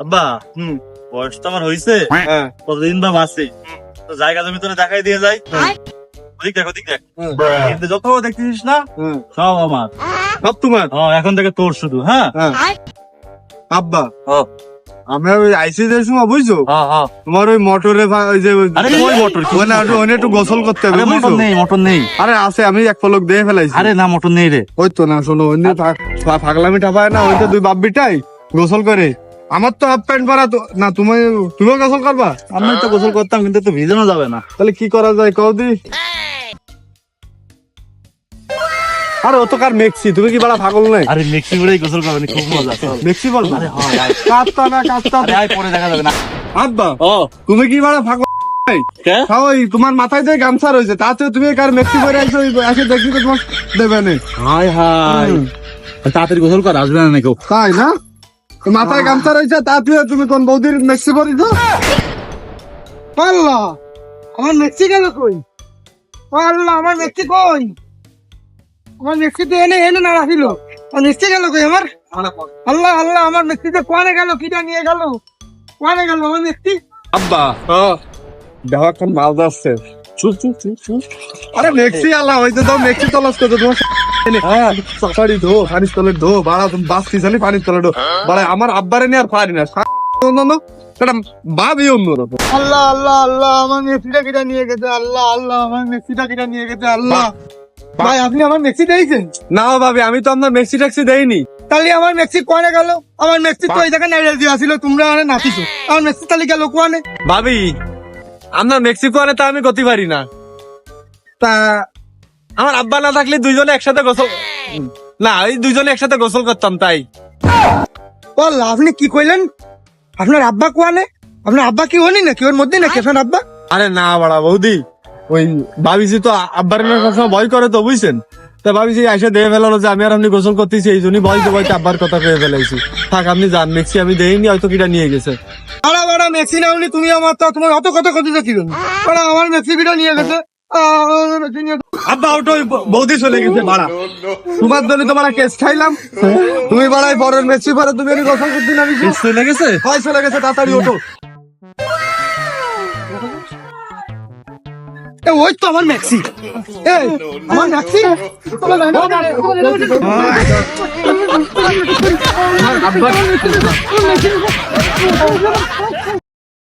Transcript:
আব্বা হুম বয়স তো আমার হয়েছে হ্যাঁ। কতদিন বা বাঁচে তো জায়গা জমি তোরা দেখাই দিয়ে যাই। ওদিক দেখ ওদিক দেখ। কিন্তু যত দেখতেছিস না সব আমার। সব তোমার? এখন থেকে তোর শুধু হ্যাঁ? হ্যাঁ। আব্বা আমরা ওই আইসি সময় বুঝছ? হ্যাঁ হ্যাঁ তোমার ওই মোটরে ওই যে ওই- আরে ওই মোটর কি? ওখানে একটু গোসল করতে হবে মোটর নেই মোটর নেই। আরে আছে আমি এক পলক দিয়ে ফেলাইছি। আরে না মোটর নেই রে। ওই তো না শোনো ওই ফাগলামি ঠাপায় না ওইটা দুই বাপ্পিটাই গোসল করে। আমার তো হাফ প্যান্ট পরা না তুমি তুমিও গোসল করবা? আমি তো গোসল করতাম কিন্তু তো ভিজানো যাবে না। তাহলে কি করা যায়? কৌদি আরে ও তো কার মেক্সি তুমি কি বড় পাগল নাই? আরে মিক্সি করেই গোসল করবেন খুব মজা। চল। মেক্সি বল। আরে হয়। কাঁচতা না কাঁচতা আরে পরে দেখা যাবে না। আব্বা ও। তুমি কি বড় পাগল হ্যাঁ, ওই তোমার মাথায় যে গামছা রয়েছে তাতে তুমি কার মেক্সি পরে আসো এসে দেখি তো তোমার দেবে না। হাই হাই তাড়াতাড়ি গোসল কর আসবে না নাকি তাই না? মাথায় গামছা রয়েছে তা তাতে তুমি কোন বৌদির মেক্সি পরিছো আল্লাহ আমার মেক্সি গেল কই? আল্লাহ আমার মেক্সি কই? আমার মেক্সি তো এনে এনে না রাখিল আমার মেক্সি গেল কই আমার? আল্লাহ আল্লাহ আমার মেক্সি তো কোয়ানে গেল কিটা নিয়ে গেল? কোয়ানে গেল আমার মেক্সি আব্বা দেওয়া এখন মাল যাচ্ছে। চুপ চুপ চুপ চুপ আরে মেক্সি আল্লাহ হয়তো তো মেক্সি তলাস করতো তোমার। হ্যাঁ সাফারি ধো পানির তলে ধো বাড়া তুমি বাস কি জানি পানির তলে ধো। বাড়া আমার আব্বারে নিয়ে আর পারি না। সেটা ভাবি অন্যরকম আল্লাহ আল্লাহ আল্লাহ আমার মেক্সিটা কিটা নিয়ে গেছে আল্লাহ আল্লাহ আমার মেক্সিটা কিটা নিয়ে গেছে আল্লাহ। ভাই আপনি আমার মেক্সি দিয়েছেন না ভাবি আমি তো আপনার মেক্সি ট্যাক্সি দেইনি। তাহলে আমার মেক্সি কোয়ানে গেল? আমার মেক্সি তো এই জায়গায় নাইড়ে দিয়ে আসিল তোমরা আমার নাচিছো। আমার মেক্সি তাহলে গেল কোয়ানে ভাবি আপনার মেক্সিকো আনে তা আমি করতে পারি না। তা আমার আব্বা না থাকলে দুইজনে একসাথে গোসল না ওই দুইজনে একসাথে গোসল করতাম তাই। বল আপনি কি কইলেন? আপনার আব্বা কোয়ানে? আপনার আব্বা কি হনি নাকি? ওর মধ্যে নাকি আপনার আব্বা? আরে না বাড়া বৌদি। ওই ভাবিছি তো আব্বার মেয়ে সবসময় ভয় করে তো বুঝছেন? তা ভাবিছি এসে দিয়ে ফেলালো যে আমি আর আপনি গোসল করতেছি এই জন্যই ভয় তো ভয়তে আব্বার কথা কয়ে ফেলাইছি। থাক আপনি যান মেক্সি আমি দেইনি হয়তো কিটা নিয়ে গেছে। আরে বাড়া মেক্সি না হলে তুমি আমার তো তোমার অত কথা কথা কি বাড়া আমার মেক্সি বিটা নিয়ে গেছে। নিয়ে আব্বা ওটা ওই বৌদি চলে গেছে বাড়া। তোমার জন্য তো বাড়া কেস খাইলাম। তুমি বাড়াই পরের মেক্সি পরে তুমি আমি গোসল করতে না চলে গেছে? হয় চলে গেছে তাড়াতাড়ি ওঠো। এ, ওই তো আমার ম্যাক্সি। এই আমার মেক্সি আব্বা